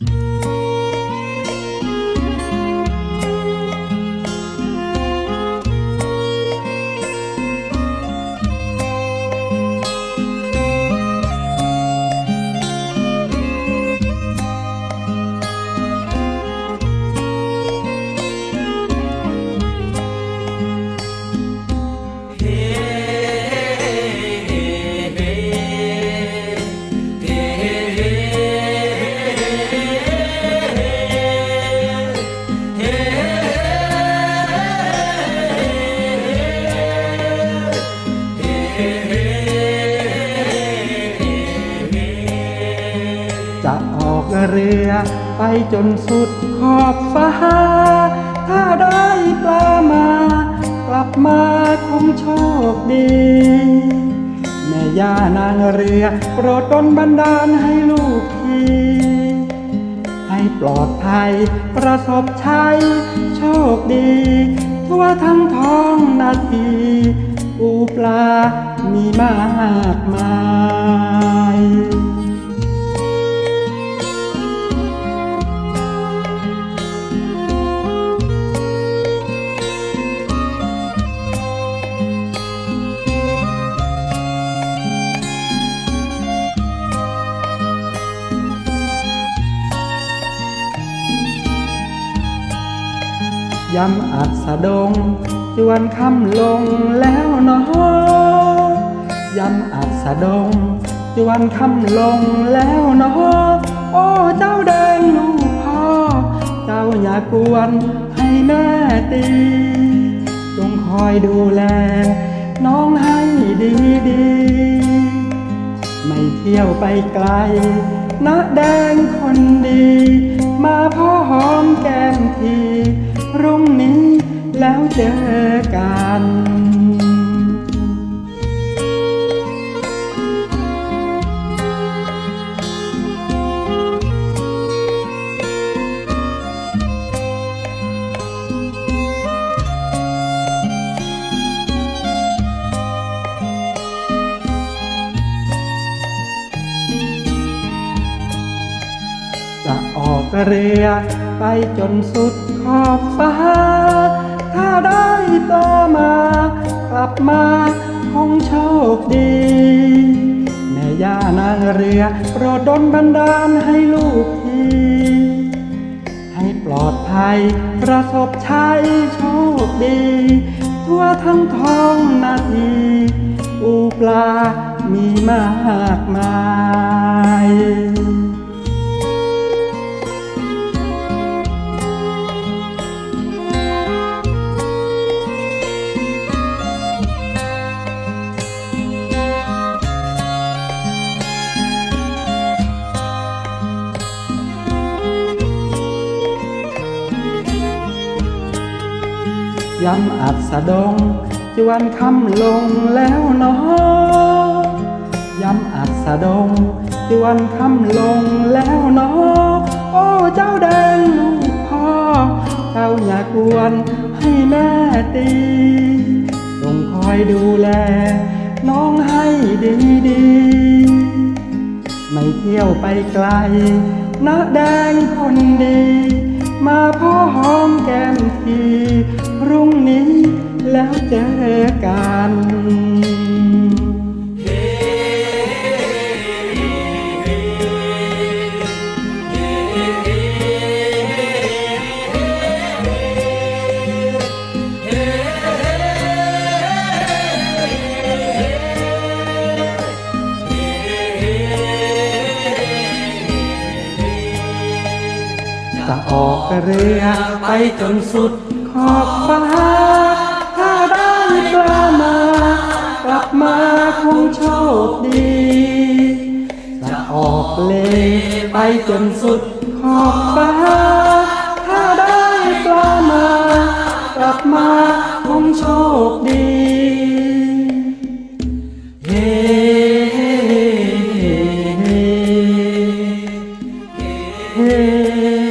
จ เรือไปจนสุดขอบฟ้า ถ้าได้ปลามา กลับมาคงโชคดีแม่ย่านางเรือโปรดดลบันดาลให้ลูกทีให้ปลอดภัยประสบชัยโชคดี ทั่วทั้งท้องนาที ปูปลามีมากมาย ยำอัดสะดง จวนคำลงแล้วเนอยำอัดสะดง จวนคำลงแล้วเนอโอ้เจ้าแดงลูกพ่อ เจ้าอย่ากวนให้แม่ตีจงคอยดูแล น้องให้ดีดีๆไม่เที่ยวไปไกลนะแดงคนดี มาพ่อหอมแก้มที รุ่งนี้แล้วเจอกันจะออกเรือไปจนสุด ขอบฟ้า ถ้าได้ปลามา กลับมาคงโชคดี แม่ย่านางเรือโปรดดลบันดาลให้ลูกทีให้ปลอดภัย ประสบชัยโชคดี ทั่วทั้งท้องนาทีปูปลามีมากมาย ยำอัดสะดงจวนคำลงแล้วเนอยำอัดสะดงจวนคำลงแล้วเนอโอ้เจ้าแดงลูกพ่อ เจ้าอย่ากวนให้แม่ตีจงคอยดูแล น้องให้ดีดีๆไม่เที่ยวไปไกลนะแดงคนดี มาพ่อหอมแก้มทีพรุ่งนี้แล้วเจอกัน จะออกเรือไปจนสุดขอบฟ้า ถ้าได้ปลามากลับมาคงโชคดี จะออกเลไปจนสุดขอบฟ้า ถ้าได้ปลามากลับมาคงโชคดีเฮ้เฮ้เฮ้